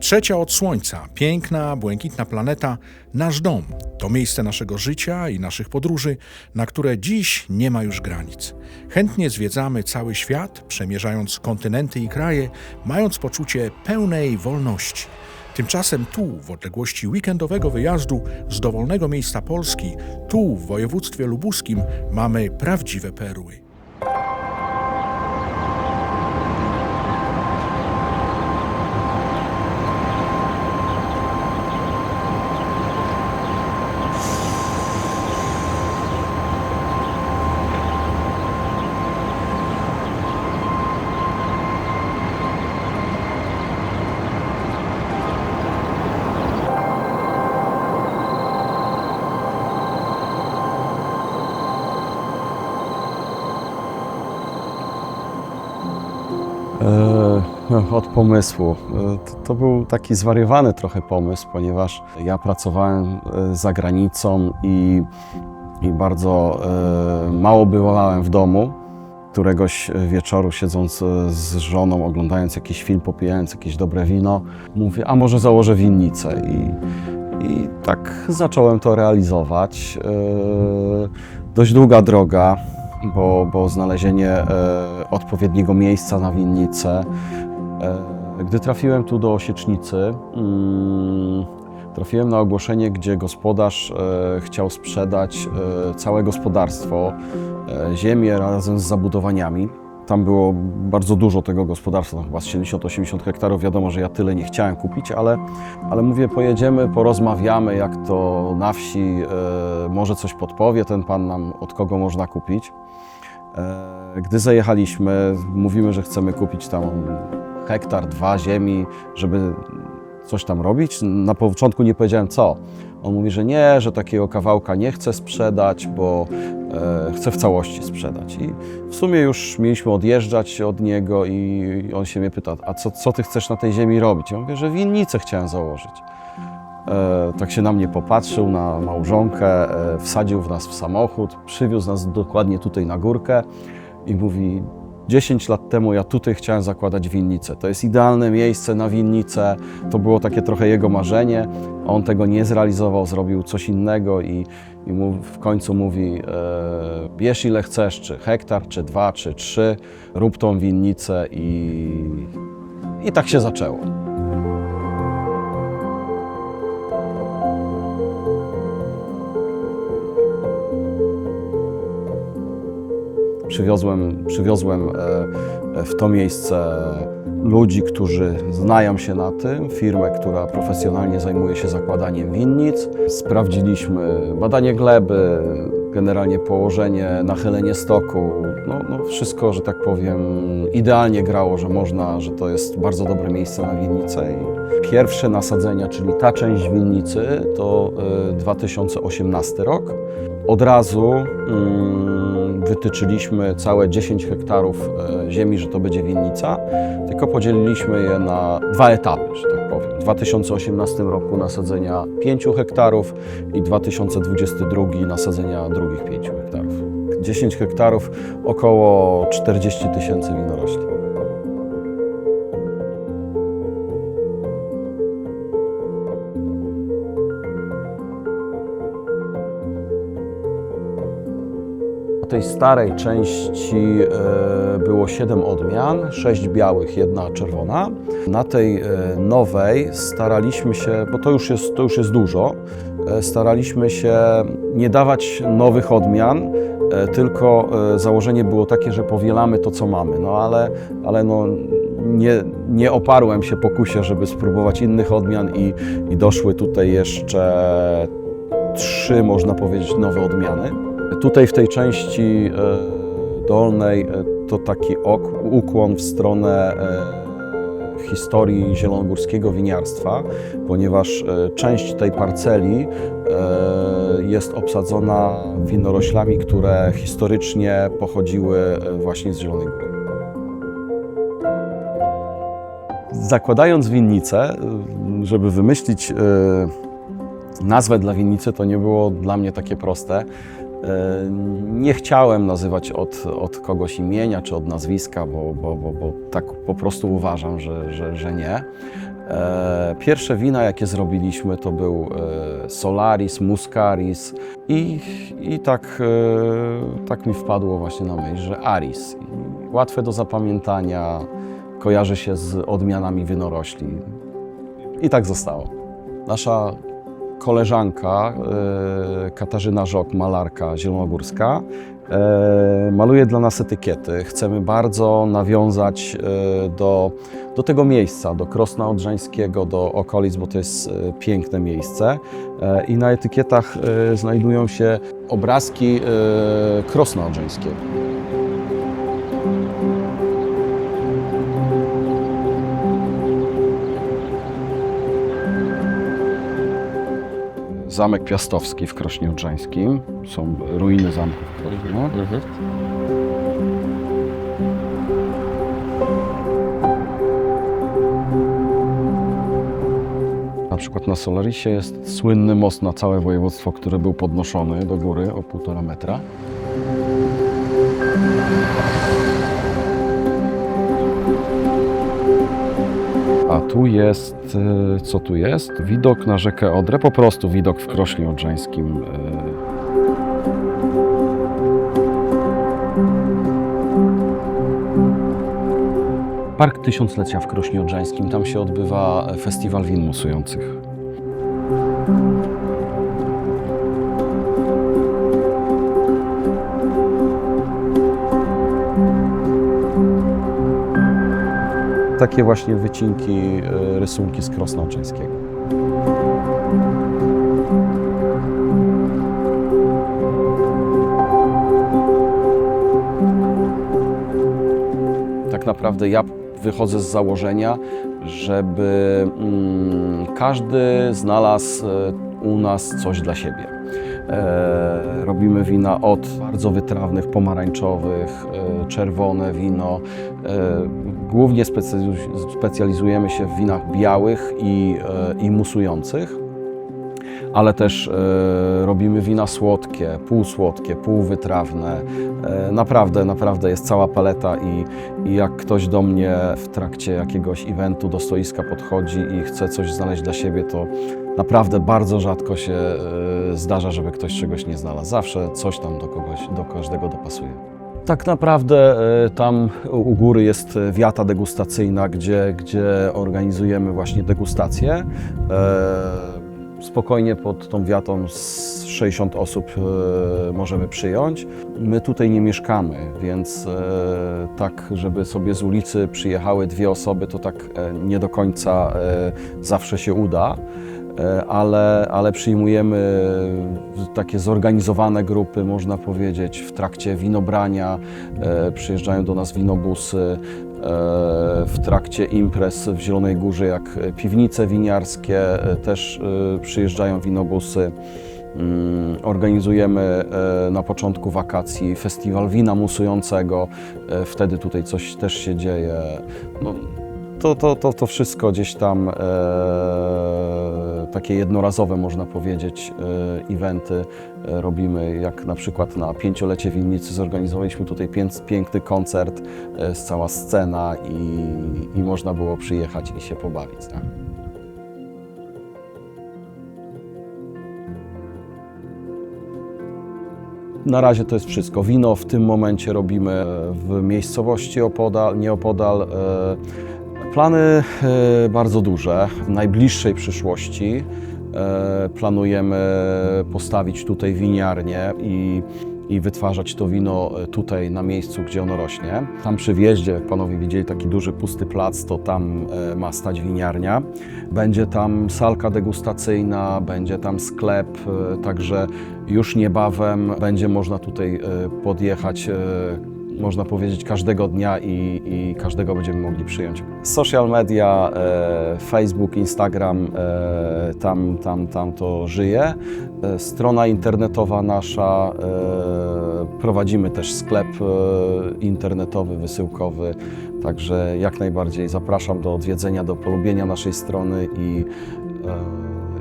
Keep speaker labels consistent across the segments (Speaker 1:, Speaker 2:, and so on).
Speaker 1: Trzecia od Słońca, piękna, błękitna planeta, nasz dom. To miejsce naszego życia i naszych podróży, na które dziś nie ma już granic. Chętnie zwiedzamy cały świat, przemierzając kontynenty i kraje, mając poczucie pełnej wolności. Tymczasem tu, w odległości weekendowego wyjazdu z dowolnego miejsca Polski, tu w województwie lubuskim, mamy prawdziwe perły.
Speaker 2: Od pomysłu. E, To, to był taki zwariowany trochę pomysł, ponieważ ja pracowałem e, za granicą i, i bardzo e, mało bywałem w domu. Któregoś wieczoru, siedząc e, z żoną, oglądając jakiś film, popijając jakieś dobre wino, mówię, a może założę winnicę. I, i tak zacząłem to realizować. E, Dość długa droga, bo, bo znalezienie e, odpowiedniego miejsca na winnicę. E, gdy trafiłem tu do Osiecznicy, mm, trafiłem na ogłoszenie, gdzie gospodarz e, chciał sprzedać e, całe gospodarstwo, ziemię razem z zabudowaniami. Tam było bardzo dużo tego gospodarstwa, chyba z 70-80 hektarów. Wiadomo, że ja tyle nie chciałem kupić, ale, ale mówię, pojedziemy, porozmawiamy, jak to na wsi może coś podpowie ten pan nam, od kogo można kupić. Gdy zajechaliśmy, mówimy, że chcemy kupić tam hektar, dwa ziemi, żeby coś tam robić. Na początku nie powiedziałem co. On mówi, że nie, że takiego kawałka nie chce sprzedać, bo e, chce w całości sprzedać. I w sumie już mieliśmy odjeżdżać od niego i on się mnie pyta, a co, co ty chcesz na tej ziemi robić? Ja mówię, że winnicę chciałem założyć. E, tak się na mnie popatrzył, na małżonkę, e, wsadził w nas w samochód, przywiózł nas dokładnie tutaj na górkę i mówi: 10 lat temu ja tutaj chciałem zakładać winnicę. To jest idealne miejsce na winnicę. To było takie trochę jego marzenie. On tego nie zrealizował, zrobił coś innego i, i mu w końcu mówi: e, bierz ile chcesz, czy hektar, czy dwa, czy trzy, rób tą winnicę i, i tak się zaczęło. Przywiozłem, przywiozłem e, w to miejsce ludzi, którzy znają się na tym, firmę, która profesjonalnie zajmuje się zakładaniem winnic. Sprawdziliśmy badanie gleby, generalnie położenie, nachylenie stoku. No, no wszystko, że tak powiem, idealnie grało, że można, że to jest bardzo dobre miejsce na winnicę. I pierwsze nasadzenia, czyli ta część winnicy, to e, 2018 rok. Od razu mm, wytyczyliśmy całe 10 hektarów e, ziemi, że to będzie winnica, tylko podzieliliśmy je na dwa etapy, W 2018 roku nasadzenia 5 hektarów i 2022 nasadzenia drugich 5 hektarów. 10 hektarów, około 40 tysięcy winorośli. Tej starej części e, było 7 odmian, 6 białych, jedna czerwona. Na tej e, nowej staraliśmy się, bo to już jest, to już jest dużo, e, staraliśmy się nie dawać nowych odmian, tylko założenie było takie, że powielamy to, co mamy. No ale, ale no, nie, nie oparłem się pokusie, żeby spróbować innych odmian i, i doszły tutaj jeszcze trzy, można powiedzieć, nowe odmiany. Tutaj w tej części e, dolnej e, to taki ukłon w stronę e, historii zielonogórskiego winiarstwa, ponieważ część tej parceli jest obsadzona winoroślami, które historycznie pochodziły właśnie z Zielonej Góry. Zakładając winnicę, żeby wymyślić nazwę dla winnicy, to nie było dla mnie takie proste. Y, Nie chciałem nazywać od, od kogoś imienia czy od nazwiska, bo, bo, bo, bo tak po prostu uważam, że, że, że nie. E, Pierwsze wina, jakie zrobiliśmy, to był e, Solaris, Muscaris i, i tak, e, tak mi wpadło właśnie na myśl, że Aris. Łatwe do zapamiętania, kojarzy się z odmianami wynorośli. I tak zostało. Nasza koleżanka e, Katarzyna Żok, malarka zielonogórska, e, maluje dla nas etykiety. Chcemy bardzo nawiązać e, do, do tego miejsca, do Krosna Odrzańskiego, do okolic, bo to jest piękne miejsce. I na etykietach znajdują się obrazki Krosna Odrzańskiego. Zamek Piastowski w Krośnie Odrzańskim. Są ruiny zamku w Krośnie. Na przykład na Solarisie jest słynny most na całe województwo, który był podnoszony do góry o półtora metra. Tu jest, e, co tu jest? Widok na rzekę Odrę, po prostu widok w Krośnie Odrzańskim. e, Park Tysiąclecia w Krośnie Odrzańskim. Tam się odbywa festiwal win musujących. Takie właśnie wycinki, e, rysunki z Krosna Odrzańskiego. Tak naprawdę ja wychodzę z założenia, żeby mm, każdy znalazł e, u nas coś dla siebie. E, robimy wina od bardzo wytrawnych, pomarańczowych, czerwone wino. Głównie specjaliz- specjalizujemy się w winach białych i, e, i musujących ale też e, robimy wina słodkie, półsłodkie, półwytrawne. E, naprawdę, naprawdę jest cała paleta i, i jak ktoś do mnie w trakcie jakiegoś eventu do stoiska podchodzi i chce coś znaleźć dla siebie, to naprawdę bardzo rzadko się zdarza, żeby ktoś czegoś nie znalazł. Zawsze coś tam do kogoś, do każdego dopasuje. Tak naprawdę e, tam u góry jest e, wiata degustacyjna, gdzie, gdzie organizujemy właśnie degustacje. E, Spokojnie pod tą wiatą z 60 osób możemy przyjąć. My tutaj nie mieszkamy, więc tak, żeby sobie z ulicy przyjechały dwie osoby, to tak nie do końca zawsze się uda. E, Ale, ale przyjmujemy takie zorganizowane grupy, można powiedzieć, w trakcie winobrania. E, Przyjeżdżają do nas winobusy, e, w trakcie imprez w Zielonej Górze, jak piwnice winiarskie, e, też e, przyjeżdżają winobusy. Mm, Organizujemy e, na początku wakacji festiwal wina musującego. E, Wtedy tutaj coś też się dzieje. No, to, to, to, to wszystko gdzieś tam e, takie jednorazowe, można powiedzieć, e, eventy e, robimy. Jak na przykład na pięciolecie winnicy zorganizowaliśmy tutaj piękny koncert, e, cała scena i, i można było przyjechać i się pobawić. Tak? Na razie to jest wszystko. Wino w tym momencie robimy w miejscowości opodal, nieopodal. E, Plany e, bardzo duże. W najbliższej przyszłości e, planujemy postawić tutaj winiarnię i, i wytwarzać to wino tutaj na miejscu, gdzie ono rośnie. Tam przy wjeździe, jak panowie widzieli, taki duży pusty plac, to tam e, ma stać winiarnia. Będzie tam salka degustacyjna, będzie tam sklep, e, także już niebawem będzie można tutaj e, podjechać e, można powiedzieć, każdego dnia i, i każdego będziemy mogli przyjąć. Social media, e, Facebook, Instagram, e, tam, tam, tam to żyje. E, strona internetowa nasza, e, prowadzimy też sklep e, internetowy, wysyłkowy, także jak najbardziej zapraszam do odwiedzenia, do polubienia naszej strony i,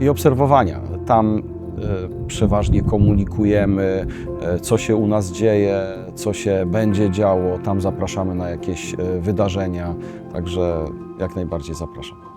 Speaker 2: e, i obserwowania. Tam przeważnie komunikujemy, e, co się u nas dzieje, co się będzie działo. Tam zapraszamy na jakieś e, wydarzenia, także jak najbardziej zapraszam.